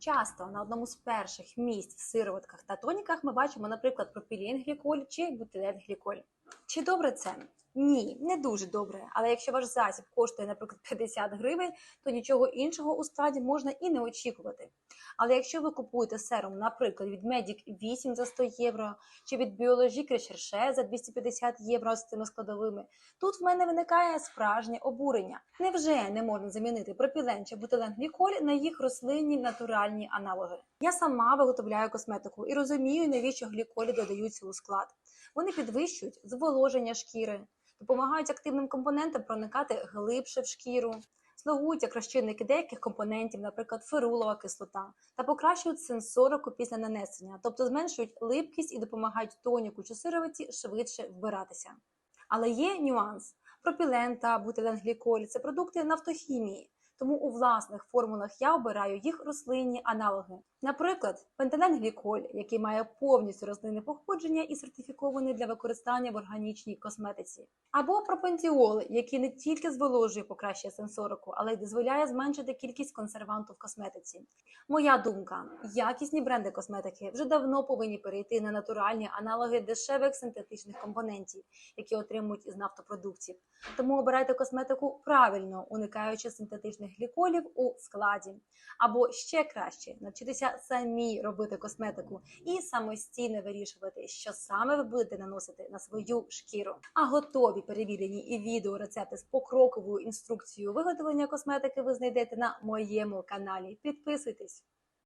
Часто на одному з перших місць в сироватках та тоніках ми бачимо, наприклад, пропіленгліколь чи бутиленгліколь. Чи добре це? Ні, не дуже добре. Але якщо ваш засіб коштує, наприклад, 50 гривень, то нічого іншого у складі можна і не очікувати. Але якщо ви купуєте серум, наприклад, від Medic 8 за 100 євро, чи від Biologique Recherche за 250 євро з цими складовими, тут в мене виникає справжнє обурення. Невже не можна замінити пропілен чи бутиленгліколь на їх рослинні натуральні аналоги? Я сама виготовляю косметику і розумію, навіщо гліколі додаються у склад. Вони підвищують зволоження шкіри, допомагають активним компонентам проникати глибше в шкіру, слугують як розчинники деяких компонентів, наприклад, ферулова кислота, та покращують сенсорику після нанесення, тобто зменшують липкість і допомагають тоніку чи сировиці швидше вбиратися. Але є нюанс: пропілен та бутиленгліколь – це продукти нафтохімії. Тому у власних формулах я обираю їх рослинні аналоги. Наприклад, пенталенгліколь, який має повністю рослинне походження і сертифікований для використання в органічній косметиці, або пропентіол, який не тільки зволожує покращує сенсорику, але й дозволяє зменшити кількість консерванту в косметиці. Моя думка: якісні бренди косметики вже давно повинні перейти на натуральні аналоги дешевих синтетичних компонентів, які отримують із нафтопродуктів. Тому обирайте косметику правильно, уникаючи синтетичних гліколів у складі. Або ще краще навчитися самі робити косметику і самостійно вирішувати, що саме ви будете наносити на свою шкіру. А готові перевірені і відео рецепти з покроковою інструкцією виготовлення косметики ви знайдете на моєму каналі. Підписуйтесь!